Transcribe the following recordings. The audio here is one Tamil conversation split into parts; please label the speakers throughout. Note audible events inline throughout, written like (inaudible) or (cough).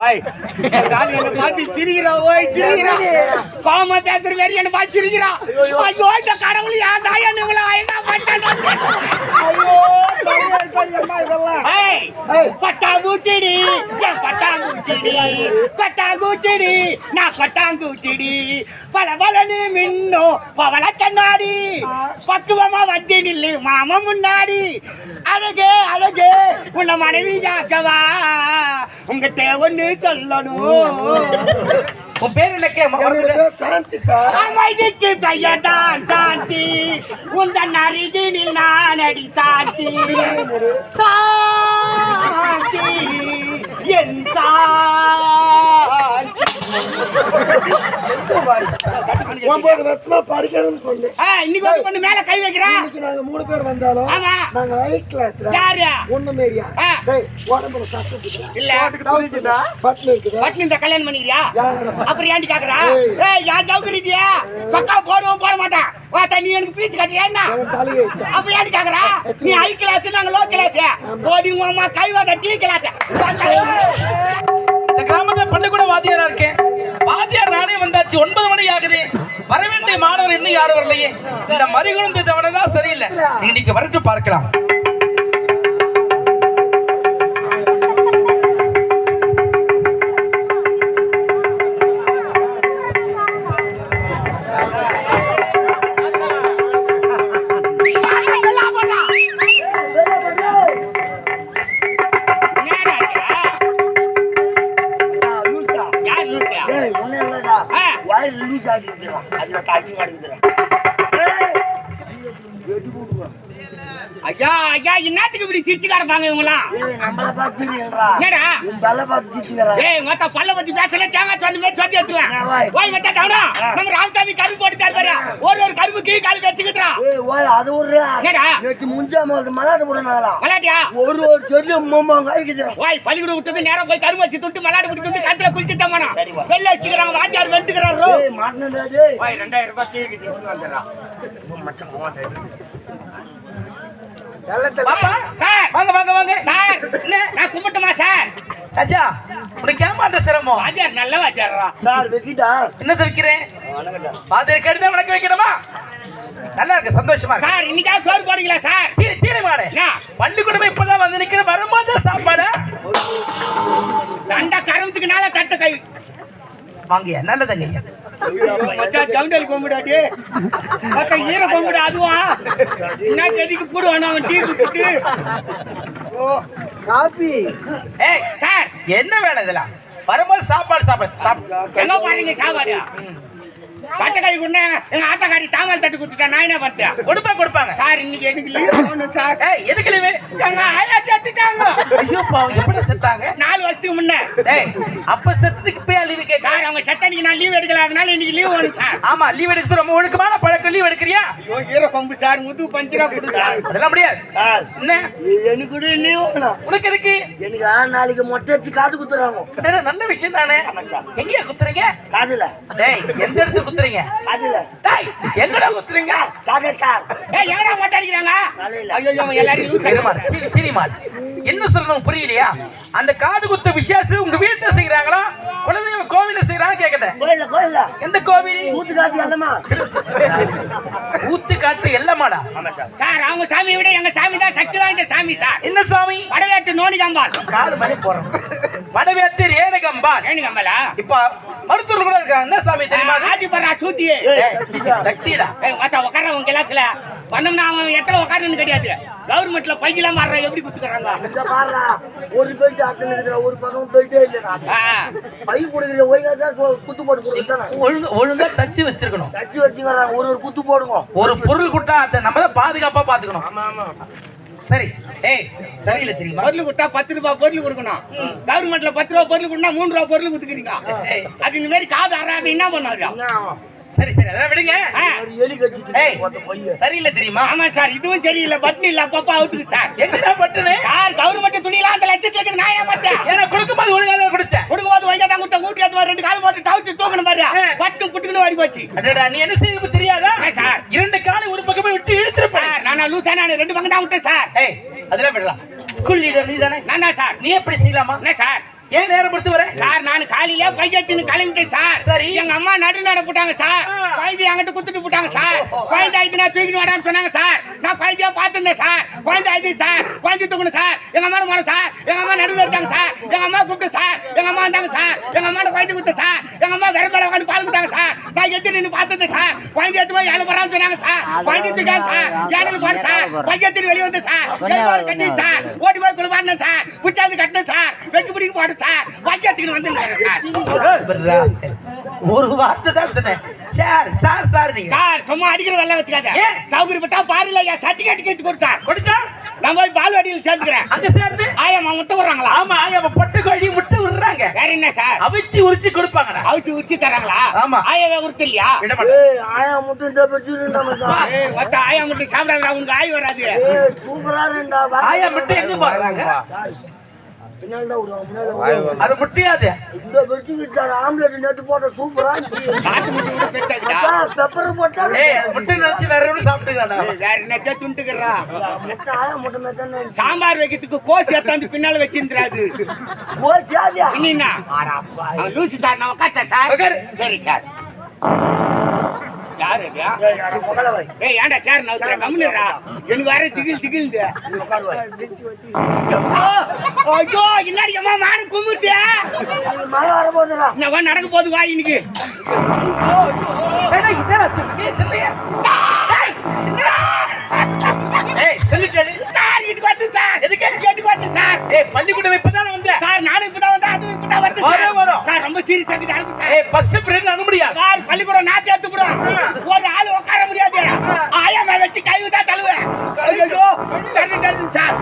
Speaker 1: ஒரு ஆள் என்னை பார்த்து சிரிக்கிறா, ஓய், சிரிக்கிறா. கோவமா பேசுற மாதிரி என்னை பார்த்து சிரிக்கிறா. ஐயோ, இந்த கடவுள் ஏன்டா என்னை இவ்வளவு அழகா பட்டாம்பூச்சிடி, என் பட்டாம்பூச்சிடி, பட்டாம்பூச்சிடி, நான் பட்டாம்பூச்சிடி. பளபளன்னு மின்னும் பவள கண்ணாடி. பக்குவமா வந்து நில்லு மாமா முன்னாடி. அழகே அழகே உன்னை மனைவி ஜாக்கவா உங்ககிட்ட ஒண்ணு சொல்லணும்.
Speaker 2: உன் பேர் என்ன
Speaker 3: சாந்தி சார்.
Speaker 1: அமைதிக்கு பெயர்தான் சாந்தி. உந்தன் அருகினில் நான் அடி சாந்தி. சாந்தி. என் சாந்தி.
Speaker 3: ஒன்பது வருஷமா படிக்கிறேன்னு சொன்னேன்.
Speaker 1: ஆ, இன்னைக்கு ஒரு பொண்ணு மேல கை வைக்கிறா?
Speaker 3: இன்னைக்கு நாங்க மூணு பேர் வந்தாலும்
Speaker 1: ஆமா.
Speaker 3: நாங்க ஹைட் கிளாஸ்
Speaker 1: யாரு?
Speaker 3: ஒண்ணு மேரியா
Speaker 1: ஆ.
Speaker 3: டேய் உடம்புல சத்து இருக்குதா?
Speaker 1: இல்ல.
Speaker 3: பட்டன் இருக்குதா.
Speaker 1: பட்னு இந்த கல்யாணம் பண்ணிக்கிறியா? அப்புறம் ஏன்டி கேக்குறா? யார் ஜவுக்குறிட்டியா சொக்கா போடுவோம் போட மாட்டான். நீ எனக்கு ஃபீஸ் கட்டுறியா என்ன. அப்ப ஏன்டி கேக்குறா? நீ ஹை கிளாஸ் நாங்க லோ கிளாஸ் போடி உங்க அம்மா கை வாட்ட டீ கிளாஸ்
Speaker 2: கிராமத்துல பள்ளிக்கூட வாத்தியாரா இருக்கேன். வாத்தியார் நானே வந்தாச்சு. ஒன்பது மணி ஆகுது. வர வேண்டிய மாணவர் இன்னும் யாரும் வரலையே. இந்த மறிகுழந்தை தவணை தான் சரியில்லை. இன்னைக்கு வரட்டு பார்க்கலாம்.
Speaker 3: அதுல தச்சு
Speaker 1: ஐயா ஐயா இன்னத்துக்கு இப்படி சிரிச்சு கிடப்பாங்க இவங்களாம்
Speaker 3: ஏய், நம்மள பார்த்து சிரிக்கிறா.
Speaker 1: என்னடா
Speaker 3: உன் தலை பார்த்து சிரிச்சுக்கிறா.
Speaker 1: ஏய் மொத்த பல்ல பத்தி பேசல தேங்காய் சொன்ன மாதிரி சொல்லி எடுத்துவேன். ஓய் மத்த தவணா நம்ம ராமசாமி கரும்பு போட்டு ஒரு ஒரு கரும்பு கீழ் கால் வச்சுக்கிட்டான்
Speaker 3: ஏய், ஓய், அது விட்றா.
Speaker 1: என்னடா?
Speaker 3: நேத்து முஞ்சாம வந்து ஒரு ஒரு செடியும் மொம்மா காய்க்குதுடா.
Speaker 1: ஓய் பள்ளிக்கூடம் விட்டது நேரம் போய் கரும்பு வச்சு துட்டு மல்லாடு பிடிச்சி துட்டு கத்துல குளிச்சு தம்மானா
Speaker 3: சரி, வா.
Speaker 1: வெளில வச்சுக்கிறாங்க வாத்தியார்
Speaker 3: ஏய், மாட்டினடா, டேய்.
Speaker 1: ஓய் ரூபாய்
Speaker 3: மச்சான்,
Speaker 2: வாங்க வாங்க வாங்க.
Speaker 1: சார்.
Speaker 2: என்ன?
Speaker 1: நான் கும்பிட்டுமா சார்?
Speaker 2: ராஜா உனக்கு ஏமாத்த சிரமம்
Speaker 1: வாத்தியார் நல்ல வாத்தியாரா
Speaker 3: சார் வெக்கிட்டா?
Speaker 2: என்ன வைக்கிறேன் வாத்தியார் கடிதம் உனக்கு வைக்கணுமா? நல்லா இருக்கு சந்தோஷமா இருக்கு.
Speaker 1: சார் இன்னைக்காவது சோறு போடுறீங்களா சார்?
Speaker 2: சீனி சீனி மாடு? பள்ளிக்கூடமே இப்பதான் வந்து நிக்கிற வரும்போது சாப்பாடு.
Speaker 1: தண்ட கரமத்துக்கு நாள தட்ட கை.
Speaker 2: வாங்கியா? நல்லதுங்க
Speaker 1: மச்சான் ஜவுண்டல் கும்பிடாடி மத்த ஈர கும்பிடு அதுவா? என்ன கதிக்கு போடுவான் அவன் டீ குடிச்சிட்டு ஓ
Speaker 3: காபி.
Speaker 2: ஏய்
Speaker 1: சார்
Speaker 2: என்ன வேலை இதெல்லாம்? வரும்போது சாப்பாடு சாப்பாடு
Speaker 1: எங்க பாருங்க சாப்பாடு? தட்டக்காரி கொண்டு எங்க ஆத்தக்காரி தாமல் தட்டு குடுத்துட்டா நான் என்ன பார்த்தேன்
Speaker 2: கொடுப்பாங்க கொடுப்பாங்க.
Speaker 1: சார் இன்னைக்கு எனக்கு லீவ் ஆகணும் சார்.
Speaker 2: ஏய் எதுக்கு லீவு
Speaker 1: எங்க ஆயா செத்துட்டாங்க.
Speaker 2: ஐயோ பாவம் எப்படி செத்தாங்க?
Speaker 1: நாலு வருஷத்துக்கு முன்ன.
Speaker 2: ஏய் அப்ப செத்ததுக்கு
Speaker 1: அவங்க செத்தன்னைக்கு நான் லீவ் எடுக்கல அதனால இன்னைக்கு லீவ் வேணும் சார்.
Speaker 2: ஆமா லீவ் எடுக்கிறது ரொம்ப ஒழுக்கமான பழக்கம் லீவ் எடுக்கிறியா?
Speaker 1: ஐயோ, ஈர கொம்பு சார் முது பஞ்சரா கொடு சார்.
Speaker 2: அதெல்லாம் முடியாது.
Speaker 3: சார்.
Speaker 2: என்ன?
Speaker 3: எனக்கு கூட லீவ் வேணும்?
Speaker 2: உனக்கு எதுக்கு?
Speaker 3: எனக்கு ஆ, நாளைக்கு மொட்டை வச்சு காது குத்துறாங்க.
Speaker 2: நல்ல விஷயம் தானே? எங்கயா குத்துறீங்க?
Speaker 3: காதுல.
Speaker 2: டேய் எந்த இடத்துல குத்துறீங்க?
Speaker 3: காதுல.
Speaker 2: டேய் எங்கடா குத்துறீங்க?
Speaker 3: காதல் சார்.
Speaker 1: ஏய் எங்கடா மொட்டை அடிக்கிறாங்க. ஐயோ
Speaker 2: சினிமாடு. என்ன சொல்லணும் புரியலையா? அந்த காது குத்து விஷயத்து உங்க வீட்டுல செய்யறாங்களா குலதெய்வ கோவில செய்யறாங்க கேக்குறேன். எந்த கோவில்?
Speaker 3: ஊத்து காத்து எல்லாமா
Speaker 2: ஊத்து காட்டு எல்லமாடா
Speaker 1: சார் அவங்க சாமியை விட எங்க சாமி தான் சக்தி வாய்ந்த சாமி சார்.
Speaker 2: என்ன சாமி?
Speaker 1: வடவேட்டு நோனிகம்பால்
Speaker 2: காடு மணி போறோம். வடவேத்து ரேணகம்பா
Speaker 1: நோனிகம்பாலா
Speaker 2: இப்ப மருத்துவர் கூட இருக்காங்க. என்ன சாமி தெரியுமா? அது?
Speaker 1: ஆதி பர்றா சூத்தி
Speaker 2: ஏய், சக்திடா
Speaker 1: உட்கார உங்க கிளாஸ்ல பண்ணோம்னா அவன் எத்தனை உட்காருன்னு கிடையாது கவர்மெண்ட்ல பையெல்லாம் மாறுறா எப்படி குத்துக்கிறாங்க
Speaker 3: இந்த பாருடா ஒரு பெல்ட் அத்தனை இருக்குடா ஒரு பக்கம் பெல்ட்டே இல்லடா. பை கொடுக்குற ஒய்காசா குத்து போட்டு
Speaker 2: ஒழுங்கு ஒழுங்கா தச்சு வச்சிருக்கணும்.
Speaker 3: தச்சு வச்சுக்கிறாங்க ஒரு ஒரு குத்து போடுங்க
Speaker 2: ஒரு பொருள் கொடுத்தா அதை நம்ம தான் பாதுகாப்பா பாத்துக்கணும்
Speaker 3: ஆமா ஆமா.
Speaker 2: சரி. ஏய் சரியில்லை தெரியுமா?
Speaker 1: பொருள் கொடுத்தா பத்து ரூபாய் பொருள் கொடுக்கணும். கவர்மெண்ட்ல பத்து ரூபாய் பொருள் கொடுத்தா மூணு ரூபாய் பொருள் கொடுத்துக்கிறீங்க. அது இந்த மாதிரி காது அறாது என்ன பண்ணாது?
Speaker 2: சரி சரி அதெல்லாம் விடுங்க.
Speaker 1: ஆ,
Speaker 3: ஒரு எலி பையன்
Speaker 2: சரியில்லை தெரியுமா?
Speaker 1: ஆமா சார். இதுவும் சரியில்லை. பட்னி இல்ல. அப்பப்பா அவுத்துக்கு சார்.
Speaker 2: எங்கடா பட்டுனு?
Speaker 1: சார் கவர்மெண்ட் துணியெல்லாம் அந்த லட்சத்துல இருக்குது. நான் என்ன பார்த்தேன்
Speaker 2: ஏன்னா கொடுக்கும்போது ஒழுங்கா தான் கொடுத்தேன்.
Speaker 1: கொடுக்கும்போது வைக்க தான் கொடுத்த ஊட்டி எடுத்து ரெண்டு கால் போட்டு தவிச்சு தூக்கணும் பாரு.
Speaker 2: ஆ.
Speaker 1: பட்டு புட்டுக்குன்னு வாடி போச்சு.
Speaker 2: அடடா நீ என்ன செய்ய தெரியாதா?
Speaker 1: சார்?
Speaker 2: இரண்டு காலை ஒரு பக்கமே விட்டு இழுத்துருப்பேன்.
Speaker 1: சார் நான் லூசா நான் ரெண்டு பக்கம் தான் விட்டேன் சார்.
Speaker 2: அதெல்லாம் விடலாம். ஸ்கூல் லீடர் நீ தானே
Speaker 1: நான் சார்.
Speaker 2: நீ எப்படி செய்யலாமா?
Speaker 1: சார்.
Speaker 2: ஏன் நேரம் பொறுத்து வர?
Speaker 1: சார் நான் காலையில பையத்தின்னு கிளம்பிட்டேன் சார்.
Speaker 2: சரி.
Speaker 1: எங்க அம்மா நடு நட போட்டாங்க சார். குழந்தை என்கிட்ட குத்துட்டு போட்டாங்க சார். குழந்தை ஆயிடுச்சு நான் தூக்கிட்டு வரான்னு சொன்னாங்க சார். நான் குழந்தையா பார்த்துருந்தேன் சார். குழந்தை ஆயிடுச்சு சார். குழந்தை தூக்கணும் சார். எங்க அம்மா போனோம் சார். எங்க அம்மா நடுவில் இருக்காங்க சார். எங்க அம்மா கூப்பிட்டு சார். எங்க அம்மா வந்தாங்க சார். எங்க அம்மா குழந்தை குத்து சார். எங்க அம்மா வெறும் மேல உட்காந்து பால் கொடுத்தாங்க சார். நான் எத்தி நின்று பார்த்துட்டேன் சார்? குழந்தை எடுத்து போய் ஏழு போறான்னு சொன்னாங்க சார். குழந்தை தூக்காங்க சார். ஏழு போன சார். பையத்தின் வெளியே வந்து சார். கட்டி சார். ஓடி போய் குளிப்பாடினேன் சார். புச்சாந்து கட்டினேன் சார். வெட்டி பிடிக்க போட்டு சார் பையத்துக்கு வந்து சார்.
Speaker 2: ஒரு வார்த்தை தான் சொன்னேன். சார் சார் சார் நீங்க.
Speaker 1: சார் சும்மா அடிக்கிற வெள்ள வச்சுக்காத.
Speaker 2: ஏன்?
Speaker 1: சௌகரியப்பட்டா பாருல ஐயா சர்டிஃபிகேட் கேட்டு கொடு சார்.
Speaker 2: கொடுத்தா?
Speaker 1: நான் போய் பால்வாடியில் சேர்த்துக்கிறேன்
Speaker 2: அங்க சேர்ந்து?
Speaker 1: ஆயம்மா முட்டை விடுறாங்களா?
Speaker 2: ஆமா ஆமா பொட்டை கோழி முட்டை விடுறாங்க.
Speaker 1: வேற என்ன சார்?
Speaker 2: அவிச்சு உரிச்சு கொடுப்பாங்கடா.
Speaker 1: அவிச்சு உச்சி தராங்களா?
Speaker 2: ஆமா.
Speaker 1: ஆயவே உறுத்து இல்லையா?
Speaker 3: ஆயா மட்டும் இந்த
Speaker 1: மொத்த ஆயா முட்டை சாப்பிடாதா உனக்கு ஆய் வராது.
Speaker 3: ஏய் சூப்பரா இருந்தா
Speaker 2: ஆயா முட்டை எங்க போடுறாங்க?
Speaker 3: தான் விடுவாங்க.
Speaker 2: அது முட்டையாது.
Speaker 3: இந்த வச்சுக்கிட்டு சார் ஆம்லெட் நேத்து போட்ட சூப்பரா பெப்பர் போட்டா
Speaker 2: முட்டை நினைச்சு வேற சாப்பிட்டுக்கலாம்டா.
Speaker 1: ஏய், வேற என்னத்த துண்டுக்கிறா?
Speaker 3: முட்டை ஆயா முட்டை மாதிரி தானே இருந்துச்சு.
Speaker 1: சாம்பார் வைக்கிறதுக்கு கோசி எத்தாந்து பின்னால வச்சிருந்துராது
Speaker 3: ஓ சாதியா
Speaker 1: இன்னின்னா அவன் லூசு சார் நான் உட்காத்த சார். சரி சார். யாரு
Speaker 3: வை.
Speaker 1: ஏய் ஏன்டா சார் நவுத்துற? கம்முனுடா எனக்கு வேற திகில்
Speaker 3: வை.
Speaker 1: ஐயோ இன்னாடி அம்மா மாடு
Speaker 3: மழை வர போதுடா
Speaker 1: என்னவா நடக்க போகுது வா இன்னைக்கு.
Speaker 2: ஏய் பள்ளிக்கூடம் இப்பதானே வந்தேன்
Speaker 1: சார் நானும் இப்பதான் வந்து அதுவும் இப்பதான் வருது
Speaker 2: வரும்,
Speaker 1: சார்.
Speaker 2: வரும்.
Speaker 1: சார் ரொம்ப சீரியஸ் ஆகுது அனுப்பு சார்.
Speaker 2: ஏய் ஃபர்ஸ்ட் பீரியட் அனுமதியா
Speaker 1: சார் பள்ளிக்கூடம் நான் சேர்த்து விடும் ஒரு ஆள் உட்கார முடியாது. ஆயா மேல வச்சு கை விட்டா தழுவேன் ஐயோ தள்ளு தள்ளு சார்.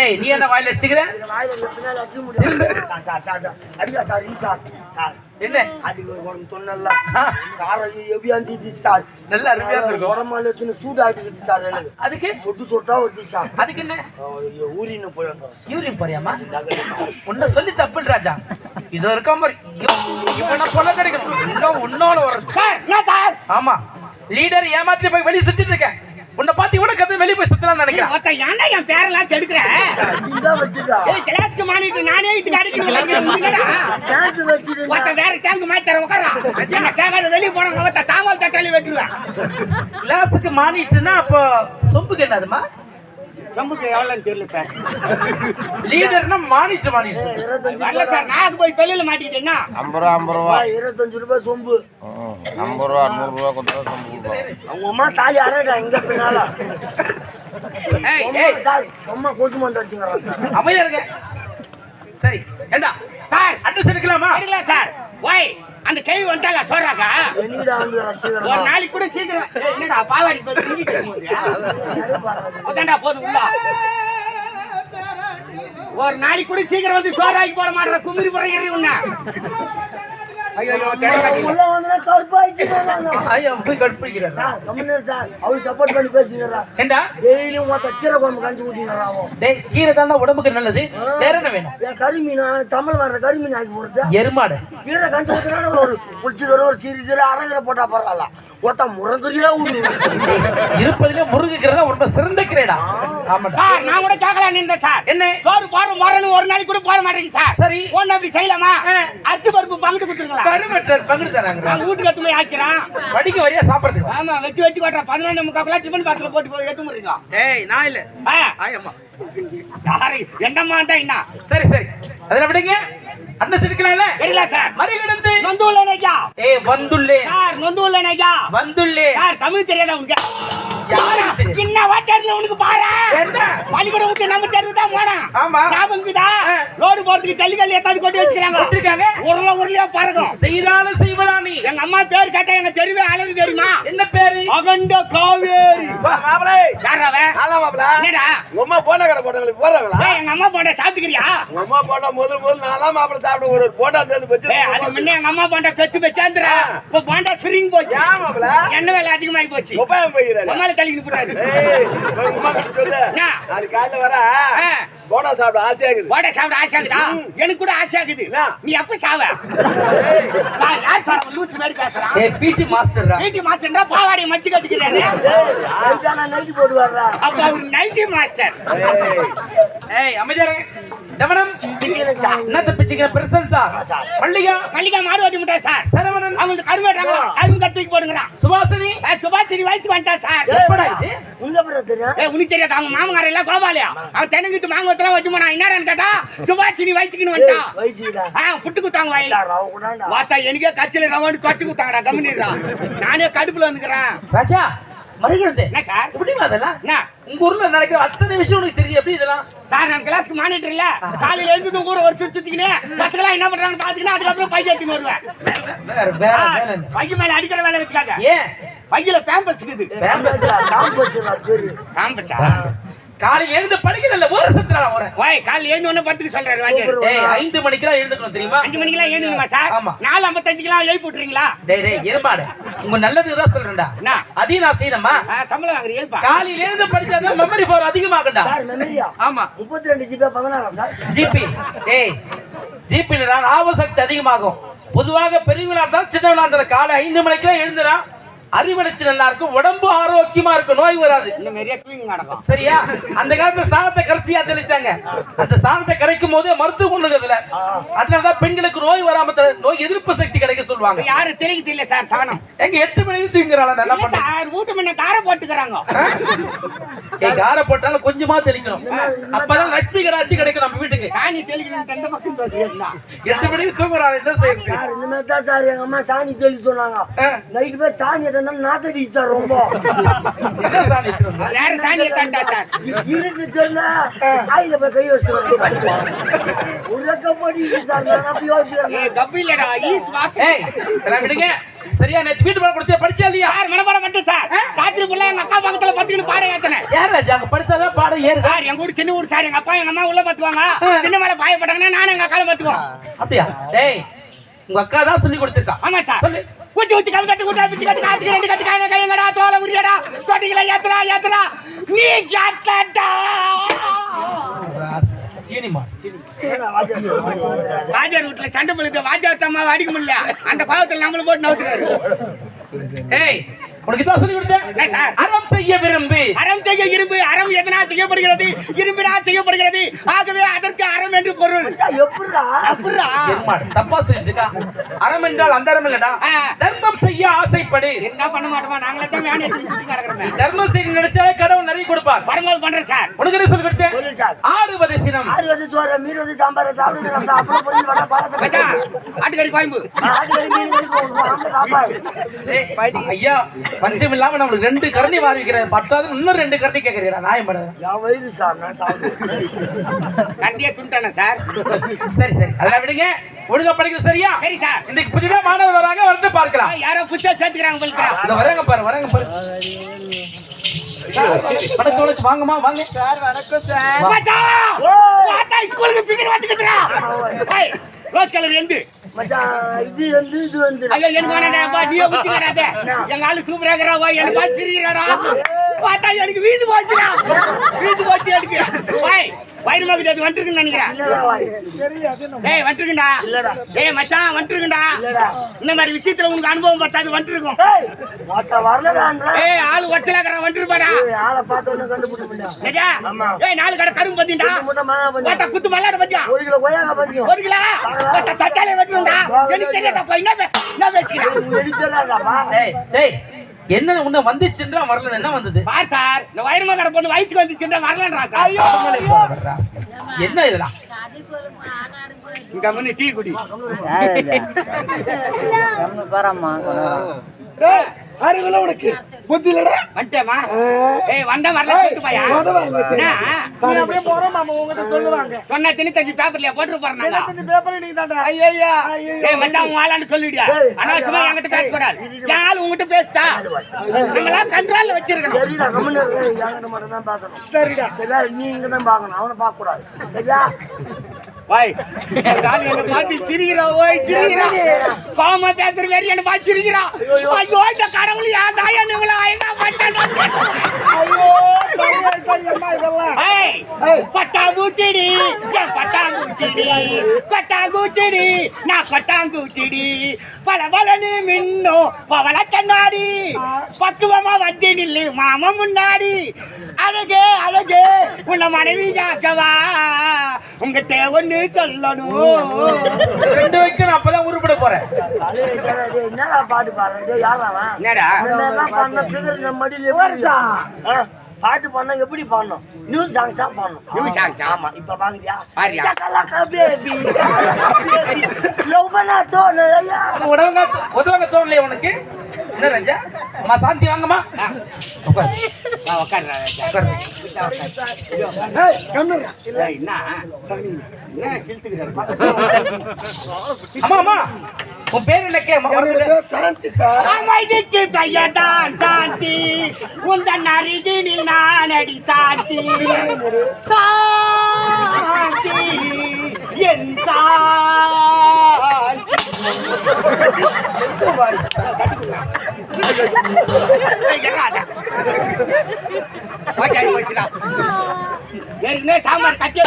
Speaker 2: ஏய் நீ என்ன வாயில அடிச்சுக்கிற?
Speaker 3: Sir sir sir. அடிக்க காரம் சார்
Speaker 2: நல்லா அருமையா
Speaker 3: சூடு ஆகிடுச்சு சார் எனக்கு
Speaker 2: அதுக்கு?
Speaker 3: சொட்டு சொட்டா வருது சார்
Speaker 2: அதுக்கு என்ன?
Speaker 3: ஊரின்னு போய் வந்தோம் சார்
Speaker 2: யூரின் போறியாமா உன்னை சொல்லி தப்பு ராஜா. இதோ இருக்க மாதிரி இவ- இவனை போல கிடைக்கணும் இன்னும் உன்னோட ஆமா. லீடர் ஏமாத்தி போய் வெளியே சுத்திட்டு இருக்கேன் உன்னை பார்த்து இவனை கத்து வெளியே போய் சுத்தலாம்னு நினைக்கிறேன்.
Speaker 1: மொத்த ஏன்டா என் பேரெல்லாம் கெடுக்கிற?
Speaker 3: இதான் வச்சுட்டா
Speaker 1: ஏய் கிளாஸ்க்கு மானிட்டு நானே இதுக்கு அடிக்கிறேன் ஒருத்த வேற டேங்க் மாதிரி தர உட்காரா என்ன கேட்காத வெளியே போன ஒருத்த தாமல் தட்டாளி வெட்டுவேன்
Speaker 2: கிளாஸுக்கு மானிட்டுனா அப்போ சொம்புக்கு என்னதுமா
Speaker 1: சொம்புக்கு எவ்வளோன்னு தெரியல சார்
Speaker 2: லீடர்னா மானிட்டு மானிட்டு
Speaker 3: இருபத்தஞ்சு
Speaker 1: வரல சார் நான் போய் வெளியில மாட்டிக்கிட்டேன்னா
Speaker 4: ஐம்பது ரூபா ஐம்பது ரூபா.
Speaker 3: ரூபாய் இருபத்தஞ்சு ரூபாய் சொம்பு.
Speaker 4: ஐம்பது ரூபா நூறு ரூபா கொடுத்தா கொடுப்போம்.
Speaker 3: அவங்க அம்மா தாலி அரைடா இங்க பின்னால. அம்மா
Speaker 2: ஏய்.
Speaker 3: சார் அம்மா கோச்சு மந்த வச்சுக்கிறாங்க
Speaker 2: அமைதியா இருங்க. சரி ஏண்டா?
Speaker 1: சார்
Speaker 2: அட்ரஸ் எடுக்கலாமா?
Speaker 1: எடுக்கலாம் சார் ஓய் அந்த கேள்வி வந்துட்டாங்க சொல்றாக்கா ஒரு நாளைக்கு கூட சீக்கிரம் என்னடா பாவாடி? உட்காண்டா போதும் உள்ள. ஒரு நாளைக்கு கூட சீக்கிரம் வந்து சோறாக்கி போட மாட்டேற குமிரி புறகிறீ உன்ன.
Speaker 2: உடம்புக்கு நல்லது. வேற என்ன வேணும்?
Speaker 3: கறி மீன்? தமிழ் வர்ற கறி மீன் ஆக்கி போடுறது?
Speaker 2: எருமாடு.
Speaker 3: கீரை கஞ்சி ஊத்துனா ஒரு புளிச்சுக்கிற ஒரு சிறுகீரை அரைக்கீரை போட்டா பரவாயில்ல. ஒருத்த முறங்கறியா ஊடு (laughs)
Speaker 2: இருப்பதிலே முருகுக்கிறதா ரொம்ப சிறந்த கிரேடா. ஆமாடா.
Speaker 1: சார் நான் கூட கேட்கலாம் நின்றேன் சார்.
Speaker 2: என்ன?
Speaker 1: சோறு போற மரணும் ஒரு நாளைக்கு கூட போட மாட்டேங்குது சார்.
Speaker 2: சரி.
Speaker 1: ஒண்ணு அப்படி செய்யலாமா. அரிசி பருப்பு பங்கு கொடுத்துருங்களா
Speaker 2: கருமட்டர் பங்கு தராங்க.
Speaker 1: எத்து போய் ஆக்கிறேன்.
Speaker 2: படிக்க வரியா சாப்பிடுறதுக்கு
Speaker 1: ஆமா வச்சு வச்சு கொட்டுறேன். பதினொன்று முக்கால் டிஃபன் பாக்ஸ்ல போட்டு எட்டு முறிங்க
Speaker 2: ஏய் நான் இல்ல. ஆயம்மா
Speaker 1: யாரை? எந்தம்மாண்டா என்ன?
Speaker 2: சரி சரி. அதுல விடுங்க. அட்ரஸ் எடுக்கலாம்ல?
Speaker 1: தெரியல சார்.
Speaker 2: மறி கிடந்து
Speaker 1: நொந்து உள்ள ஐயா
Speaker 2: ஏய் வந்துள்ளேன்.
Speaker 1: சார் நொந்து உள்ள ஐயா
Speaker 2: வந்துள்ளேன்.
Speaker 1: சார் தமிழ் தெரியாதா உனக்கு என்ன வாட்டர்ல உனக்கு பாரு.
Speaker 2: என்ன?
Speaker 1: பள்ளிக்கூடம் விட்டு நம்ம தெருவு தான் போனோம்
Speaker 2: ஆமா.
Speaker 1: ஞாபகம் இருக்குதா?
Speaker 2: ஆ.
Speaker 1: ரோடு போறதுக்கு ஜல்லிக்கல் எத்தாந்து கொட்டி வச்சுக்கிறாங்க.
Speaker 2: கொட்டிருக்காங்க?
Speaker 1: உருளை உருளையா பறக்கும்
Speaker 2: செய்யறான செய்வடா நீ?
Speaker 1: எங்க அம்மா பேர் கேட்டா எங்க தெருவே அழகு தெரியுமா?
Speaker 2: என்ன பேரு?
Speaker 1: அகண்ட காவேரி.
Speaker 5: மாப்பிளை.
Speaker 1: அவன்
Speaker 5: ஆலா மாப்பிள?
Speaker 1: என்னடா?
Speaker 5: அம்மா போண்டா கடை போட்டவங்களுக்கு போடுறாங்களா
Speaker 1: ஏய், எங்க அம்மா போண்ட சாப்பிட்டுக்கிறியா?
Speaker 5: உங்க அம்மா போண்டா முதல் முதல் நாலாம் மாப்பிள சாப்பிட ஒரு வச்சு
Speaker 1: ஏய், அது முன்ன எங்க அம்மா போண்ட பெச்சு பெச்சாந்துரா இப்ப போண்டா சுருங்கி போச்சு. எண்ணெய் விலை அதிகமாகி போச்சு.
Speaker 5: உபாயம் அம்மா கிட்ட சொல்லு? நாளைக்கு காலையில வர. போடா சாப்பிட ஆசையாகுது
Speaker 1: போட சாப்பிட ஆசையாகுதா எனக்கு கூட ஆசையாகுது? நீ எப்ப சாவ? நான் அவன் லூசு மாதிரி பேசுறான்.
Speaker 2: பிடி மாஸ்டர்ரா
Speaker 1: வீட்டு மாஸ்டர்னா பாவாடையை மடிச்சு கட்டிக்கிறாரு
Speaker 3: நைட்டானா நைட்டு போட்டு வர்றா
Speaker 1: அப்ப அவர் நைன்டி மாஸ்டர்
Speaker 2: ஏய். அமைதியாரே. கவனம் என்னத்த பிச்சுக்கிற பிரசன்ஸா மல்லிகா.
Speaker 1: மல்லிகா மாடு ஓட்டி முட்டா சார்.
Speaker 2: சரவணன்.
Speaker 1: அவங்க கருவேட்டாங்களா கரும்பு கத்திக்கு போடுங்கிறான்
Speaker 2: சுபாசினி
Speaker 1: சுபாஷினி. வயசு வந்துட்டா சார்.
Speaker 2: எப்படா
Speaker 3: உங்க தெரியும்?
Speaker 1: உனக்கு தெரியாது. அவங்க மாமங்கார எல்லாம் கோபாலியா? அவன் தென்னங்கிட்டு மாங்கத்தெல்லாம் வச்சு போனா என்னடான்னு கேட்டா? சுபாஷினி வயசுக்குன்னு வந்துட்டா. ஆ புட்டு குத்தாங்க வாய். வாத்தா எனக்கே கச்சில ரவான்னு கொச்சு குத்தாங்கடா கம்மிடுறா நானே கடுப்புல வந்துக்கிறேன்.
Speaker 2: ராஜா மறுகழுந்து
Speaker 1: என்ன சார்?
Speaker 2: எப்படிமா அதெல்லாம்?
Speaker 1: என்ன?
Speaker 2: உங்க ஊர்ல நடக்கிற அத்தனை விஷயம் உனக்கு தெரியும். எப்படி இதெல்லாம்?
Speaker 1: சார் நான் கிளாஸ்க்கு மானிட்டர் இல்ல. காலையில எழுந்து ஊரை ஒரு சுத்தி சுத்திக்கினே பசங்களா என்ன பண்றாங்கன்னு பாத்தீங்கன்னா அதுக்கப்புறம் பைக் எடுத்துன்னு வருவேன். பைக்கு மேல அடிக்கிற வேலை வச்சுக்காங்க
Speaker 2: ஏன்?
Speaker 1: பையில பேம்பஸ் இருக்குது.
Speaker 3: காம்பஸ் பேரு
Speaker 1: பேம்பஸா
Speaker 2: காலையில எழுந்து படிக்கிறல்ல ஒரு சத்துறா ஒரு
Speaker 1: ஓய் காலையில எழுந்து ஒண்ணு பத்துக்கு சொல்றாரு
Speaker 2: ஏய் ஐந்து மணிக்கெல்லாம் எழுந்துக்கணும் தெரியுமா?
Speaker 1: அஞ்சு மணிக்கெல்லாம் எழுந்துமா சார்?
Speaker 2: ஆமா.
Speaker 1: நாலு ஐம்பத்தஞ்சுக்கெல்லாம் எழுப்பி விட்டுறீங்களா
Speaker 2: டேய் டேய் எருமாடு உங்க நல்லதுக்கு தான் சொல்றேன்டா.
Speaker 1: என்ன?
Speaker 2: அதையும் நான் செய்யணுமா?
Speaker 1: சம்பளம் வாங்குறீங்க எழுப்பா.
Speaker 2: காலையில எழுந்து படிச்சாதான் மெமரி பவர் அதிகமாகும்டா.
Speaker 3: சார் மெமரியா
Speaker 2: ஆமா.
Speaker 3: முப்பத்தி ரெண்டு ஜிபி பதினாறா சார்?
Speaker 2: ஜிபி ஏய் ஜிபில தான் ஞாபக சக்தி அதிகமாகும். பொதுவாக பெரியவங்களா இருந்தாலும் சின்னவங்களா இருந்தாலும் காலை ஐந்து மணிக்கெல்லாம் எழுந்துனா அறிவடைச்சு நல்லா இருக்கும் உடம்பு ஆரோக்கியமா இருக்கும் நோய் வராது. சரியா? அந்த காலத்துல சாணத்தை கரைச்சியா தெளிச்சாங்க. அந்த சாணத்தை கரைக்கும் போதே மருத்துவ குணம் அதுல அதனாலதான் பெண்களுக்கு நோய் வராம த- நோய் எதிர்ப்பு சக்தி கிடைக்க சொல்லுவாங்க.
Speaker 1: யாரு தெளிக்க தெரியல சார் சாணம்
Speaker 2: எங்க எட்டு மணிக்கு தூங்குறாள் நல்லா
Speaker 1: இல்ல
Speaker 2: பண்ண.
Speaker 1: சார் வீட்டு முன்ன காரை போட்டுக்கிறாங்க.
Speaker 2: கார போட்டாலும் கொஞ்சமா தெளிக்கணும். அப்பதான் லட்சுமி கடாச்சி கிடைக்கும் நம்ம வீட்டுக்கு.
Speaker 1: சாணி தெளிக்கணும் எந்த பக்கம் சொல்றீங்களா
Speaker 2: எட்டு மணிக்கு தூங்குறாள் என்ன செய்யுது
Speaker 3: சார் சார் எங்க அம்மா சாணி தெளி சொன்னாங்க. நைட்டு போய் சாணி சார் ரொம்ப?
Speaker 1: வேற சாணியை தண்டா சார்
Speaker 3: இருக்கு தெரியல ஆயில போய் கை வச்சுட்டு சார்
Speaker 1: ஈஸ் வாசம்
Speaker 2: விடுங்க. சரியா நேற்று வீட்டு கொடுத்து படிச்சா இல்லையா?
Speaker 1: சார் மனப்பாடம் மட்டும் சார். ராத்திரி எங்க அக்கா பக்கத்துல பத்துக்கிட்டு பாடம் ஏத்தனேன்.
Speaker 2: யார் ராஜா? அங்க படிச்சாதான் பாடம் ஏறு
Speaker 1: சார் எங்க ஊர் சின்ன ஊர் சார். எங்க அப்பா எங்க அம்மா உள்ள பத்துவாங்க சின்ன மேல பாயப்பட்டாங்கன்னா நானும் எங்க அக்கால பத்துவோம்
Speaker 2: அப்படியா? டேய் உங்க அக்கா தான் சொல்லி கொடுத்துருக்கா.
Speaker 1: ஆமா சார்.
Speaker 2: சொல்லு.
Speaker 1: குச்சி குச்சி கவி கட்டு குட்டா பிச்சு கட்டு காத்துக்கு ரெண்டு கட்டு காய கையங்கடா தோலை உரியடா தொட்டிகளை ஏத்துறா ஏத்துறா நீ கேட்டா
Speaker 2: சீனிமா
Speaker 1: வாத்தியார் வீட்டுல சண்டை பழுத்து வாத்தியார் தம்மா அடிக்க முடியல. அந்த கோபத்துல நம்மள போட்டு நவுத்துறாரு.
Speaker 2: ஏய் உனக்கு தான் சொல்லி கொடுத்தேன்? அறம் செய்ய விரும்பு.
Speaker 1: அறம் செய்ய இரும்பு அறம் எதனால் செய்யப்படுகிறது? இரும்பினால் செய்யப்படுகிறது. ஆகவே அதற்கு அறம் என்று பொருள்.
Speaker 2: தப்பா இருக்கா அறம் என்றால் அந்த அறம் இல்லடா. தர்மம் செய்ய ஆசைப்படு.
Speaker 1: என்ன பண்ண மாட்டோமா? நாங்களே தான் கிடக்குறோமே
Speaker 2: தர்மம் செய்ய நினைச்சாலே கடவுள் நிறைய கொடுப்பார்.
Speaker 1: வரும்போது பண்றேன் சார்.
Speaker 2: உனக்கு என்ன சொல்லி கொடுத்தேன்?
Speaker 3: சொல்லு சார்.
Speaker 2: ஆறுவது சினம்.
Speaker 3: ஆறு வந்து சோறு மீன் வந்து சாம்பார் சாப்பிடுங்க ரசம் அப்புறம் பொரியல் வடை பாரசம்
Speaker 1: மச்சான் ஆட்டுக்கறி கோயம்பு
Speaker 3: ஆட்டுக்கறி மீன் கறி
Speaker 2: ஐயா பஞ்சம் இல்லாம நம்மளுக்கு ரெண்டு கரண்டி வாரி வைக்கிறாரு. பத்தாவது இன்னும் ரெண்டு நியாயம் பண்ண.
Speaker 3: என் வயிறு சார்
Speaker 1: கண்டியா துண்டானே சார்?
Speaker 2: சரி சரி. அதெல்லாம் விடுங்க. ஒழுங்கா படிக்கிறது சரியா?
Speaker 1: சரி சார்.
Speaker 2: இன்னைக்கு புதிதா மாணவர் வராங்க வந்து பார்க்கலாம்.
Speaker 1: யாரோ புதுசா சேர்த்துக்கிறாங்க
Speaker 2: அந்த வராங்க பாரு வராங்க பாரு. வணக்கம் வணக்கம் வாங்கம்மா வாங்க.
Speaker 1: மச்சான்! வாத்தா ஸ்கூலுக்கு பிகர் ஏய் ரோஸ் கலர் எந்து
Speaker 3: மச்சான் இது வந்து இது வந்து.
Speaker 1: ஐயோ எனக்கு வேணாடா புத்தி எங்க ஆளு சூப்பரா இருக்கிறா வா எனக்கு பார்த்து சிரிக்கிறாரா பார்த்தா எனக்கு வீது போச்சுடா. வீது போச்சு எனக்கு. வாய். வயிறு மகுது அது வந்துருக்குன்னு நினைக்கிறேன். ஏய் வந்துருக்குண்டா. ஏய் மச்சான் வந்துருக்குண்டா. இந்த மாதிரி விஷயத்துல உனக்கு அனுபவம் பார்த்தாது வந்துருக்கும்
Speaker 3: ஏய்.
Speaker 1: ஏய் ஆளு ஒச்சலாக்கிறா வந்துருப்பாடா
Speaker 3: ஏய், ஆளை பார்த்த.
Speaker 1: நிஜா
Speaker 3: ஆமா.
Speaker 1: ஏய் நாலு கடை கரும்பு பத்திண்டா. ஓட்ட குத்து மல்லாட பத்தியா
Speaker 3: ஒரு கிலோ கொய்யாக்காய் பஞ்சம்.
Speaker 1: ஒரு கிலோ ஓட்ட தட்டாலே வெட்டுண்டா எனக்கு தெரியாதப்பா என்ன என்ன பேசுகிறா
Speaker 3: உங்க எடுத்ததாடாப்பா?
Speaker 2: என்ன உன்ன வந்துச்சுன்றா வரல என்ன வந்தது?
Speaker 1: பார் சார். இந்த வயிறுமா கடை பொண்ணு வயசுக்கு வந்துச்சுண்டா வரலன்றா சார்.
Speaker 2: என்ன இதெல்லாம்
Speaker 1: இங்க முன்ன டீ குடி.
Speaker 5: அறிவில்ல உனக்கு. புத்தி இல்லடா.
Speaker 1: வந்துட்டேமா ஏய் வந்தா வரல கூட்டு போயா?
Speaker 5: அப்படியே போறோம் மாமா உங்ககிட்ட சொல்லுவாங்க.
Speaker 1: சொன்னா திணித்தஞ்சு பேப்பர்லயா போட்டு போறேன்
Speaker 5: இந்த பேப்பர் நீங்க தாண்டா
Speaker 1: ஐயோ ஏய் மச்சான் உன் ஆளான்னு சொல்லிடுயா? அனாவசியமா என்கிட்ட பேசக்கூடாது. என் ஆள் உங்ககிட்ட பேசுதா? நம்மளாம் கண்ட்ரோல்ல வச்சிருக்கணும்.
Speaker 3: சரிடா, கம்முனு இரு. என்கிட்ட மட்டும்தான் பேசணும்.
Speaker 5: சரிடா.
Speaker 3: சரியா? நீ இங்கதான் பார்க்கணும். அவனை. சரியா?
Speaker 1: வாய். ஆள் என்னை பார்த்து சிரிக்கிறா ஓய் சிரிக்கிறா. கோமா பேசுற வேறு என்ன பார்த்து சிரிக்கிறா. ஐயோ இந்த கடை கடவுள் யா தாயா இவ்வளவு அழகா பட்டாடா
Speaker 3: ஐயோ
Speaker 1: பட்டாங்குச்சிடி என் பட்டாங்குச்சிடி பட்டாங்குச்சிடி நான் பட்டாங்குச்சிடி பல பலனு மின்னும் பவள கண்ணாடி. பக்குவமா வந்து நில்லு மாமா முன்னாடி. அழகே அழகே உன்னை மனைவி ஜாக்கவா. உங்ககிட்ட ஒண்ணு சொல்லணும்.
Speaker 2: ரெண்டு வைக்கணும் அப்பதான் உருப்பட போறேன்.
Speaker 3: என்னடா பாட்டு பாடுறது? யாரா
Speaker 1: என்னடா?
Speaker 3: மடியில ஆ, பாட்டு பாடினா எப்படி பாடணும்? நியூ சாங்ஸா பாடணும்.
Speaker 1: New songs ஆ?
Speaker 3: ஆமா இப்ப பாக்குறியா
Speaker 1: பாருயா.
Speaker 3: சக்கலக்க பேபி லவ் பண்ணா தோணலையா
Speaker 2: உடவங்க உதவங்க தோணலையே உனக்கு? என்ன ராஜா அம்மா சாந்தி வாங்கம்மா. உட்காரு.
Speaker 1: வா, ராஜா.
Speaker 2: உட்காரு.
Speaker 1: ஏய், என்ன? என்ன சிரித்துக்கிறாரு?
Speaker 2: அம்மா அம்மா. உன் பேர் என்ன கே?
Speaker 3: சாந்தி சார்.
Speaker 1: அமைதிக்கு பெயர்தான் சாந்தி. உந்தன் அருகினில் நான் அடி சாந்தி சாந்தி. என் சாந்தி. ஏற்கனவே சாம்பார் கட்டி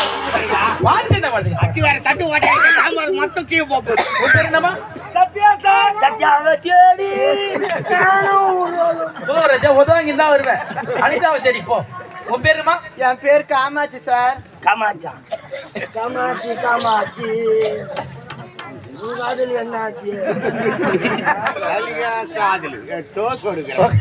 Speaker 2: என்ன பாடுங்க
Speaker 1: அச்சு வேற தட்டு ஓட்டாங்க சாம்பார் மொத்தம் கீழே போகுது
Speaker 2: என்னம்மா
Speaker 3: சத்யா சார் சத்யாவை தேடி.
Speaker 2: ஓ ராஜா உதவாங்க தான் வருவேன் அனிதாவை சரி போ உன் பேர் என்னம்மா
Speaker 6: என் பேர் காமாட்சி சார்
Speaker 3: காமாட்சா காமாட்சி காமாட்சி காதல் என்னாச்சு?
Speaker 1: காதல். டோ கொடுக்குறேன்.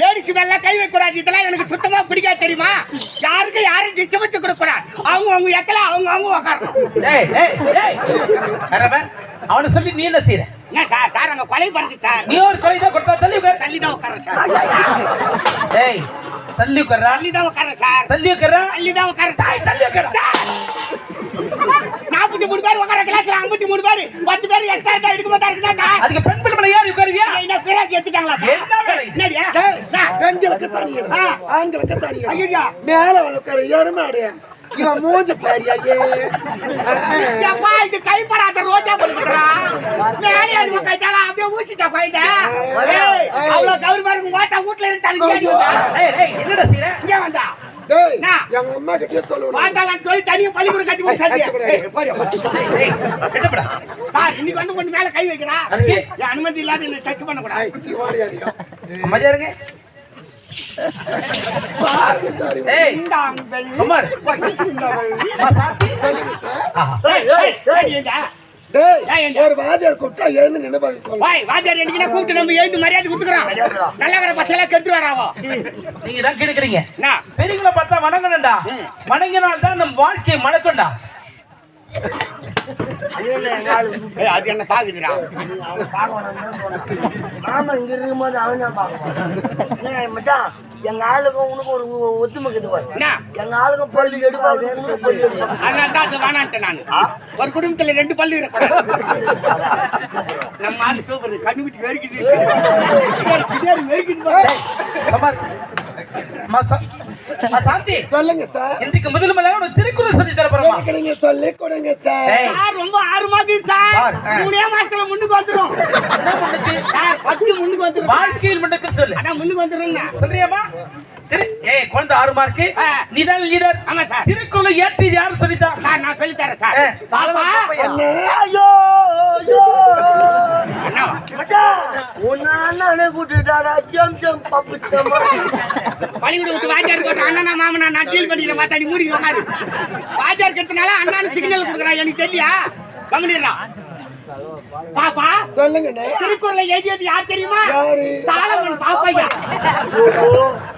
Speaker 1: லேடிஸ் மேல கை வைக்க கூடாது இதெல்லாம் எனக்கு சுத்தமா பிடிக்காது தெரியுமா? யாருக்கும் யாரும் டிஸ்டர்பன்ஸ் கொடுக்க கூடாது அவங்க அவங்க இடத்துல அவங்க அவங்க உட்காரணும்
Speaker 2: டேய் டேய் டேய் அரவன் அவனை. சொல்லி நீ என்ன செய்யற
Speaker 1: என்ன சார் சார் அங்க கொலை பண்ணுது சார்
Speaker 2: நீ ஒரு கொலை தான் கொடுத்தா தள்ளி உட்கார்.
Speaker 1: தள்ளி தான் உட்காரேன் சார்
Speaker 2: டேய் தள்ளி உட்கார்றா
Speaker 1: தள்ளி தான் உட்காரேன் சார்
Speaker 2: தள்ளி உட்கார்றா
Speaker 1: தள்ளி தான் உட்காரேன் சார் தள்ளி உட்காரேன் சார் நாற்பத்தி மூணு பேர் உட்கார கிளாஸ்ல ஐம்பத்தி மூணு பேர். பத்து பேர் எக்ஸ்ட்ரா தான் எடுக்க மாட்டா இருக்குதா சார்
Speaker 2: அதுக்கு பெண் பிள்ளை யார் உட்காருவியா?
Speaker 1: என்ன சிராஜ் எடுத்துட்டாங்களா சார்?
Speaker 2: என்ன வேலை இது?
Speaker 1: என்னடியா? சார்,
Speaker 6: பெண்களுக்கு தனியிடம்.
Speaker 1: ஆ.
Speaker 6: ஆண்களுக்கு தனியிடம்.
Speaker 1: ஐயையோ.
Speaker 6: மேல வந்து உட்கார. எருமாடு இவன் மூஞ்ச பாரியா
Speaker 1: எப்பா, இது கைப்படாத ரோஜா போட்டுக்கிறா. மேலே அடிமை கைட்டாளா, அப்படியே ஊசிட்டா போயிட்ட. இருக்கு, ஓட்டா வீட்டுல இருந்து
Speaker 2: டேய் என்னடா செய்யற
Speaker 1: இங்க வந்தா.
Speaker 6: எங்க அம்மா கிட்டே சொல்லணும்.
Speaker 1: வாண்டாளான்னு சொல்லி தனியா பள்ளிக்கூடம் கட்டி போட்டு சரி. சார், இன்னைக்கு வந்து கொஞ்சம் மேல கை வைக்கிறா. அனுமதி இல்லாத பண்ணக்கூடாது.
Speaker 6: சிவாடி அடியா
Speaker 2: மஜா
Speaker 6: ஒரு வாதியார் கூப்பிட்டா எழுந்து நின்னு பதில் சொல்லு.
Speaker 1: வாய், வாத்தியார் என்னைக்குன்னா கூப்பிட்டு நம்ம எழுந்து மரியாதை கொடுத்துக்கிறோம். நல்லா இருக்கிற பசங்க கெடுத்து வராவோ.
Speaker 2: நீங்க தான் கெடுக்குறீங்க.
Speaker 1: என்ன?
Speaker 2: பெரியவங்களை பார்த்தா வணங்கணும்டா. வணங்கினால் தான் நம் வாழ்க்கை மணக்கும்டா.
Speaker 1: ஏய், அது என்ன பாக்குதுடா?
Speaker 3: மாமா இங்க இருக்கும்போது அவன் தான் பார்க்கணும் என்ன மச்சான் எங்க ஆளுக்கும் உனக்கு ஒரு ஒத்துமை பாரு.
Speaker 1: என்ன?
Speaker 3: எங்க ஆளுக்கும் பள்ளி எடுப்பாங்க பள்ளி எடுப்பாங்க
Speaker 1: வேணான்ட்டேன் நானு. ஒரு குடும்பத்துல ரெண்டு பல்லு இருக்கக்கூடாது. நம்ம ஆளு சூப்பர். கண்ணு விட்டு வெறிக்குது. பின்னாடி-
Speaker 2: சாந்தி.
Speaker 6: சொல்லுங்க சார்.
Speaker 2: இன்றைக்கு முதல் முதல்ல ஒரு திருக்குறள் சொல்லி தர போறோமா
Speaker 6: எனக்கு நீங்க சொல்லி கொடுங்க சார்.
Speaker 1: சார் ரொம்ப ஆர்வமாகுது சார். மூணே மாசத்துல முன்னுக்கு வந்துரும். பச்சு முன்னுக்கு வந்துரும்.
Speaker 2: வாழ்க்கையில் மட்டும் சொல்லு.
Speaker 1: அதான் முன்னுக்கு வந்துருங்க
Speaker 2: சொல்றியாமா திரு ஏய் குழந்தை ஆறு மார்க்கு. நீ தான் லீடர்
Speaker 1: ஆமா சார்.
Speaker 2: திருக்குறளை ஏற்றி யாரு சொல்லித்தா?
Speaker 1: சார் நான் சொல்லி தரேன் சார்.
Speaker 3: ஐயோ
Speaker 1: என்ன
Speaker 3: மச்சான் உன்னை அண்ணனை கூட்டிட்டாடா சேம் சேம் பப்பு சேமா
Speaker 1: பள்ளிக்கூடம் விட்டு வாத்தியார் போட்டு அண்ணனா மாமனா நான் டீல் பண்ணிக்கிறேன் நீ மூடி உட்காரு கெடுத்தனால அண்ணான்னு சிக்னல் கொடுக்குறான் எனக்கு தெரியல கவனிடலாம் பாப்பா திருக்குறளை எழுதியது யார் தெரியுமா சாலமன் பாப்பையா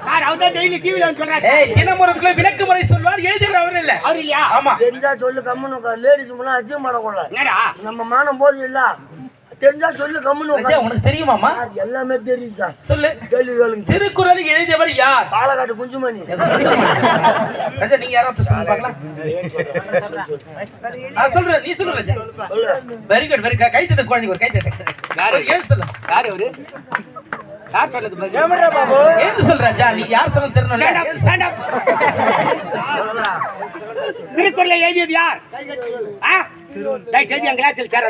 Speaker 1: சார் அவர் தான் டெய்லி டிவில சொல்றாரு
Speaker 2: விளக்கு முறை சொல்வார் எழுதியவர் அவர் இல்ல
Speaker 1: அவர் இல்லையா
Speaker 2: ஆமா
Speaker 3: தெரிஞ்சா சொல்லு கம்முன்னு லேடிஸ் முன்னா அச்சீவ் பண்ணக்கூடாது நம்ம மானம் போது இல்ல. தெரிஞ்சா சொல்லு கம்முன்னு
Speaker 2: உனக்கு தெரியுமாமா
Speaker 3: எல்லாமே தெரியும் சார்.
Speaker 2: சொல்லு.
Speaker 3: கேள்வி கேளுங்க சார்.
Speaker 2: திருக்குறளை எழுதியவர் யார்?
Speaker 3: பாலக்காட்டு குஞ்சுமணி.
Speaker 2: ராஜா நீங்க யாராவது சொல்லுங்க பார்க்கலாம் நான் சொல்றேன் நீ சொல்லு ராஜா. வெரி குட் வெரி கை தட்டு குழந்தைக்கு ஒரு கை தட்டு.
Speaker 1: யாரு?
Speaker 2: ஏன் சொல்லு?
Speaker 1: யாரு அவரு? சார் சொன்னது.
Speaker 3: ஏமடா பாபு.
Speaker 2: ஏன்னு சொல்ற ராஜா நீங்க யார் சொல்ல
Speaker 1: Stand up,
Speaker 2: தெரியணும்
Speaker 1: stand up. திருக்குறளை எழுதியது யார்? ஆ? தயவு செய்து என் கிளாஸில் சேர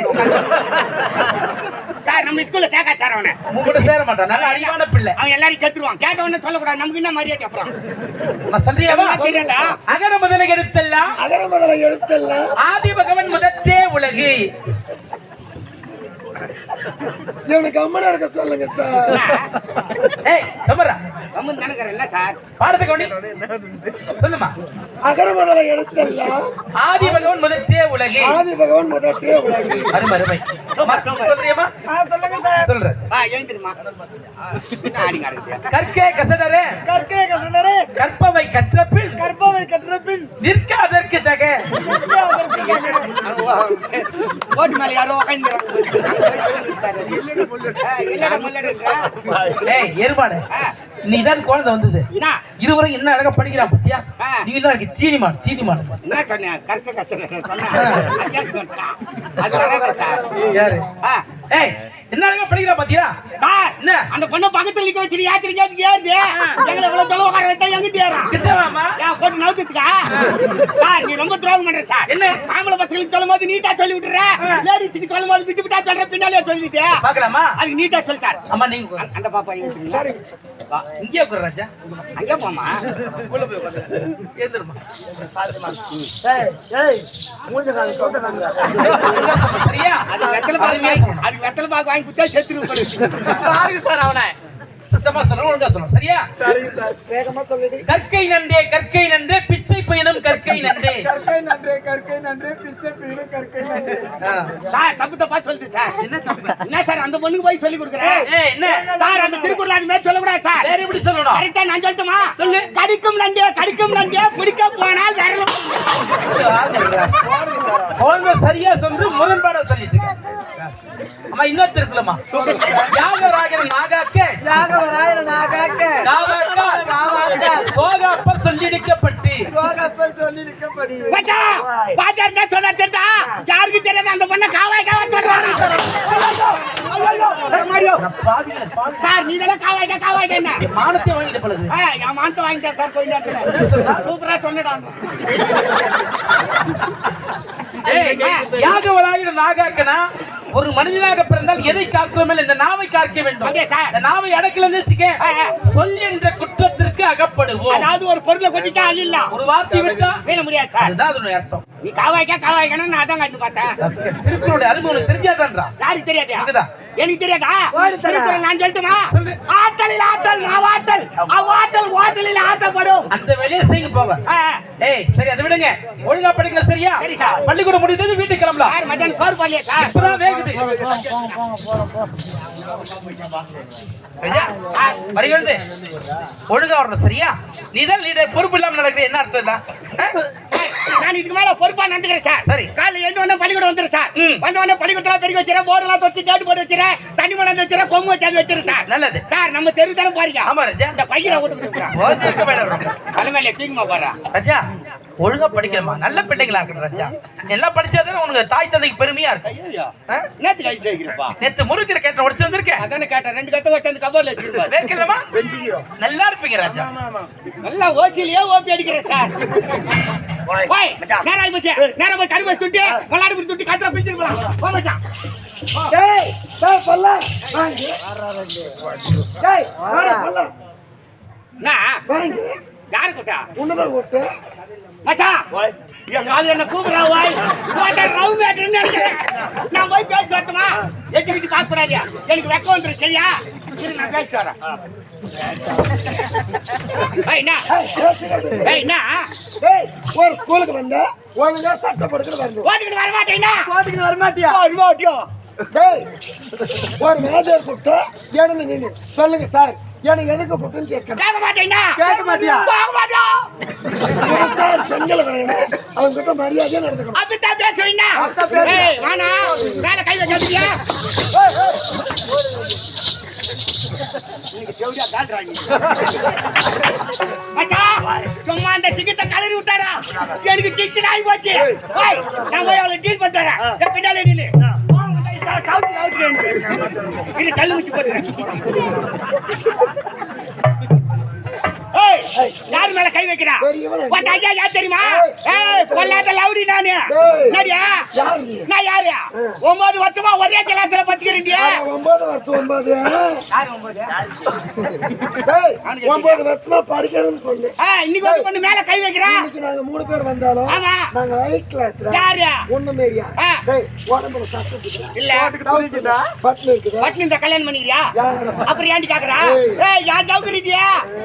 Speaker 1: சார் நம்ம ஸ்கூல்ல சேகா சார் அவனை.
Speaker 2: உங்ககிட்ட சேர மாட்டான். நல்ல அறிவான பிள்ளை.
Speaker 1: அவன் எல்லாரையும் கத்துருவான். கேட்ட உடனே சொல்லக்கூடாது. நமக்கு என்ன மரியாதை அப்புறம்?
Speaker 2: நான் சொல்றியாவா
Speaker 1: தெரியல
Speaker 2: அகர முதல எடுத்தெல்லாம்?
Speaker 6: அகர முதல எழுத்தெல்லாம்
Speaker 2: ஆதி பகவன் முதற்றே உலகு. (laughs)
Speaker 6: இவனுக்கு அம்மனா இருக்க சொல்லுங்க சார்.
Speaker 2: ஏய் சமரா
Speaker 1: கம்மன் நினைக்கிறேன் இல்ல சார்?
Speaker 2: பாடத்தை கவனி. சொல்லுமா.
Speaker 6: அகர முதல எழுத்தெல்லாம்
Speaker 2: ஆதி பகவன் முதற்றே உலகு.
Speaker 6: ஆதி பகவான் முதற்றே உலகு.
Speaker 2: அருமை அருமை. சொல்றியம்மா?
Speaker 3: சொல்லுங்க சார்.
Speaker 2: சொல்ற
Speaker 1: ஆ எழுந்திருமா என்ன ஆடிங்க இருக்குது
Speaker 2: கற்கே கசடரே
Speaker 3: கற்கே கசனரே
Speaker 2: கற்பவை கற்ற பின்
Speaker 3: கற்பவை கற்ற பின்
Speaker 2: நிற்க அதற்கு தக
Speaker 1: ஓட்டு மேல யாரோ உட்காந்து
Speaker 2: எருமாடு நீ தான் குழந்தை வந்தது. இருவரை என்ன அழகா படிக்கிறான் பத்தியா. நீ என்ன இருக்கு தீனிமான் தீனிமான்
Speaker 1: என்ன சொன்னேன்? கற்க கஷ்டம் சொன்னேன்.
Speaker 2: யாரு? ஏய் என்ன படிக்கிறா பாத்தியா?
Speaker 1: சார்
Speaker 2: என்ன?
Speaker 1: அந்த பொண்ணை பக்கத்துல நிக்க வச்சு யாத்திரிக்க ஏது எங்களை இவ்வளவு தொலைவு உட்கார வச்சா எங்க தேறான்
Speaker 2: கிட்டவாமா
Speaker 1: ஏன் போட்டு நவுத்துக்கா சார் நீ ரொம்ப துரோகம் பண்ற சார்.
Speaker 2: என்ன?
Speaker 1: ஆம்பளை பசங்களுக்கு சொல்லும் போது நீட்டா சொல்லி விட்டுற. லேடிஸுக்கு சொல்லும் போது விட்டு விட்டா சொல்ற பின்னாலே சொல்லிட்டு.
Speaker 2: பாக்கலாமா
Speaker 1: அதுக்கு நீட்டா சொல்லு சார்.
Speaker 2: அம்மா நீங்க உட்காரு.
Speaker 1: அந்த பாப்பா ஏன்
Speaker 2: இங்கே. உட்காரு ராஜா.
Speaker 1: அங்கே போமா
Speaker 2: ஏந்திருமா.
Speaker 3: ஏய் ஏய் மூஞ்ச கால தோட்ட காங்க
Speaker 2: சரியா
Speaker 1: அது வெத்தலை அது வெத்தலை பாக்கு வாங்கி குத்தா செத்துரு பாருங்க சார் அவனை.
Speaker 2: சத்தமா சொல்லணும் ஒழுங்கா சொல்லணும். சரியா?
Speaker 3: வேகமா சொல்லிடு.
Speaker 2: கற்கை நன்றே கற்கை நன்றே பிச்சை பயணம் கற்கை நன்றே.
Speaker 6: கற்கை நன்றே கற்கை நன்றே பிச்சை பீடு கற்கை நன்றே.
Speaker 2: ஆ.
Speaker 1: சார் தப்பு தப்பா சொல்லுது சார்.
Speaker 2: என்ன தப்பு?
Speaker 1: என்ன சார் அந்த பொண்ணுக்கு போய் சொல்லி கொடுக்குறேன்
Speaker 2: என்ன?
Speaker 1: சார் அந்த திருக்குறள் அது மாதிரி சொல்லக்கூடாது சார்.
Speaker 2: வேற எப்படி சொல்லணும்?
Speaker 1: கரெக்டா நான் சொல்லட்டுமா? சொல்லு. கடிக்கும் நண்டே கடிக்கும் நண்டே பிடிக்க போனால் விரலும்.
Speaker 2: சரியா சொல்லு முரண்பாட சொல்லிட்டு. அம்மா இன்னொரு திருக்குலமா யாகராஜன் நாகாக்க
Speaker 3: நாகாக்க
Speaker 2: காவாக்க சோகாப்பர் சொல்லிடிக்கப்பட்டு
Speaker 3: யோகப்பல் சொல்லி நிக்கப்படி
Speaker 1: மச்சான், பாத்தியா என்ன சொன்னா தெரியுதா? யாருக்கு தெரியாது அந்த பொண்ணை காவாய் காவாய் சொல்றாங்க. ஐயோ, மாரியோ. சார் நீ தானே காவாய்க்கா காவாய்க்கா என்ன?
Speaker 2: மானத்தை வாங்கிட்டு பழகு
Speaker 1: ஆ, என் மானத்தை வாங்கிட்டேன் சார் போய் நேரத்துல. சூப்பரா சொன்னடான்.
Speaker 2: ஏய், யாகவராயன் நாகாக்கனா ஒரு மனிதனாக பிறந்தால் எதை காக்கிறோமே இந்த நாவை காக்க வேண்டும்
Speaker 1: சார்.
Speaker 2: இந்த நாவை அடக்கலன்னு வச்சுக்க சொல் என்ற குற்றத்திற்கு அகப்படுவோம்
Speaker 1: அதாவது ஒரு பொருளை கொட்டிட்டா அழிலாம்.
Speaker 2: ஒரு வார்த்தை விட்டா
Speaker 1: வீண முடியாது சார்.
Speaker 2: அதுதான் அதனுடைய அர்த்தம்
Speaker 1: நீ காவாய்க்கா காவாய்க்கான்னு நான் அதான் காட்டி பார்த்தேன்.
Speaker 2: திருக்குறளுடைய அறிவு உனக்கு தெரிஞ்சாதான்றா
Speaker 1: யாருக்கு தெரியாதா?
Speaker 2: இருக்குதா?
Speaker 1: எனக்கு தெரியாதா? நான் சொல்லட்டுமா?
Speaker 2: சொல்லு.
Speaker 1: ஆற்றலில் ஆற்றல் நாவாற்றல் அவ்வாற்றல் ஓட்டலில் ஆற்றப்படும்.
Speaker 2: அந்த வேலையை செய்யுங்க போங்க.
Speaker 1: ஆ,
Speaker 2: ஏய் சரி அதை விடுங்க. ஒழுங்கா படிக்கல சரியா?
Speaker 1: சரி, சார்.
Speaker 2: பள்ளிக்கூடம் முடிந்தது வீட்டுக்கு கிளம்பலாம்.
Speaker 1: சார் மத்தியானம் சோறு போடலையா சார்.
Speaker 2: இப்பதான் வேகுது. ஒழுங்கா வரணும் சரியா? நீ தான் லீடர் பொறுப்பு இல்லாம நடக்குது என்ன அர்த்தம் இல்ல
Speaker 1: நான் இதுக்கு மேல பொறுப்பா நடந்துக்கிறேன் சார்.
Speaker 2: சரி.
Speaker 1: காலையில எழுந்து உடனே பள்ளிக்கூடம் வந்துரு சார். வந்த உடனே பள்ளிக்கூடத்துல பெருக்கி வச்சிரேன் போர்டு எல்லாம் வச்சு டேட்டு போட்டு வச்சிரேன் தண்ணி மணந்து வச்சிரேன் கொம்பு வச்சாந்து வச்சிரு சார்.
Speaker 2: நல்லது.
Speaker 1: சார் நம்ம தெரு தானே போறீங்க?
Speaker 2: ஆமா
Speaker 1: இந்த பையனை
Speaker 2: வேண்டாம்.
Speaker 1: தலைமையில தீங்குமா போறா
Speaker 2: ஒழுங்கா படிக்கணுமா? நல்ல பிள்ளைகளா இருக்கணும் ராஜா. எல்லாம் படிச்சாதானே உனக்கு தாய் தந்தைக்கு பெருமையா இருக்கு?
Speaker 1: நேத்து கை செய்கிறப்பா.
Speaker 2: நேத்து முறுக்கிற கேட்ட உடச்சு வந்திருக்கேன்
Speaker 1: அதானே கேட்டேன். ரெண்டு கத்த வச்சு அந்த கபோர்ல வச்சிருப்பாரு.
Speaker 2: வேர்க்கலமா நல்லா இருப்பீங்க ராஜா.
Speaker 1: நல்லா ஓசிலேயே ஓபி அடிக்கிறேன் சார் போய் நேரா போச்சு. நேரா போய் கறி வச்சு துட்டி விளையாடி போய் துட்டி கத்திர பிடிச்சிருக்கலாம் போ மச்சான்.
Speaker 6: டேய் டேய் பல்ல. வாங்கி. டேய் வாடா. பல்ல
Speaker 1: நான்
Speaker 6: வாங்கி.
Speaker 1: யாரு கூட்டா?
Speaker 6: உன்னதான் ஓட்டு
Speaker 1: மச்சான் எங்க ஆளு என்ன கூப்பிடுறா வாய்? போட்ட நினைக்கிறேன் நான் போய் பேசி வரட்டுமா? எட்டு வீட்டு எனக்கு வெக்கம் வந்துடும் சரியா? இரு நான் பேசிட்டு வரேன்.
Speaker 6: ஒரு ஸ்கூலுக்கு வந்த ஒழுங்கா சட்டை படுக்கிட்டு வரணும்.
Speaker 1: ஓட்டுக்கிட்டு வர மாட்டேன்னா
Speaker 3: போட்டுக்கு வரமாட்டியா
Speaker 1: வருமாட்டியோ
Speaker 6: டேய் ஒரு மேஜர் கூப்பிட்டு எழுந்து நின்னு சொல்லுங்க சார். எனக்கு எதுக்கு கூப்பிட்டுன்னு கேட்கணும்?
Speaker 1: கேட்க மாட்டேன்னா?
Speaker 3: கேட்க மாட்டியா?
Speaker 1: போக மாட்டோம்.
Speaker 6: சார் பெண்களை வரணும் அவங்க கிட்ட மரியாதையா நடந்துக்கணும்.
Speaker 1: அப்படித்தான் பேசுவீங்க வானா கை வைக்காதீங்க சும்மா அந்த சிக்கத்தை கலரி விட்டாரா? எனக்கு கிச்சன் ஆகி போச்சு. நான் போய் அவளை டீல் பின்னாலே கவுச்சு இது கல்லு வச்சு போடுறேன் யார் மேல கை வைக்கிறா?
Speaker 6: பெரியவன்.
Speaker 1: உன் ஐயா யார் தெரியுமா? கொல்லாத லவுடி நானு. நடியா? நான் யாரு? ஒன்பது வருஷமா ஒரே கிளாஸ்ல படிச்சுக்கிறீங்க.
Speaker 6: ஆ, ஒன்பது வருஷம் ஒன்பது.
Speaker 1: ஒன்பது?
Speaker 6: வருஷமா படிக்கிறேன்னு
Speaker 1: ஆ, இன்னைக்கு வந்து பொண்ணு மேல கை வைக்கிறா?
Speaker 6: இன்னைக்கு நாங்க மூணு பேர் வந்தாலும்
Speaker 1: ஆமா.
Speaker 6: நாங்க ஹை கிளாஸ்
Speaker 1: யாரு?
Speaker 6: ஒண்ணு மேரியா உடம்புல சத்தம்?
Speaker 1: இல்ல.
Speaker 6: பட்டன் இருக்குதா?
Speaker 1: பட்னி இந்த கல்யாணம் பண்ணிக்கிறியா? அப்புறம் ஏன்டி கேக்குறா? யார் ஜவுக்குறிட்டியா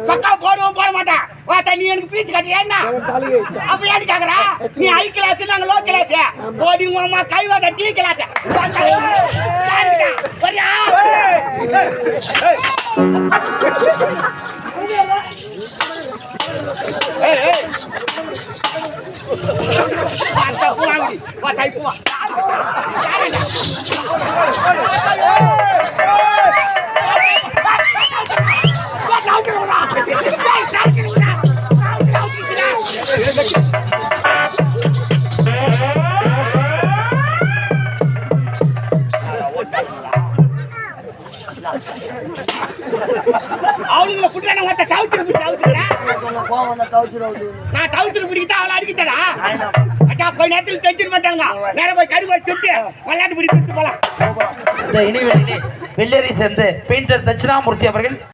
Speaker 1: பக்கா போடுவோம் போட மாட்டான் வா தண்ணி எனக்கு ஃபீஸ் கட்டுறியா என்ன?
Speaker 6: அவன் தலையை வைத்தா.
Speaker 1: அப்ப ஏன்டி கேக்குறா? நீ ஹை கிளாஸ் நாங்க லோ கிளாஸ் போடி அம்மா கை வாட்ட டீ கிளாஸ் வரியா நான் டவுச்சர் பிடிக்கிட்டா அவளை அடிக்கிட்டடா? அச்சா கொஞ்ச நேரத்தில் டென்ஷன் பண்ணிட்டாங்க. நேர போய் கறி போய் சுட்டு விளையாட்டு பிடி சுட்டு போலாம்.
Speaker 2: இந்த இணைவெளியிலே வெள்ளரி சேர்ந்து பெயிண்டர் தட்சிணாமூர்த்தி அவர்கள்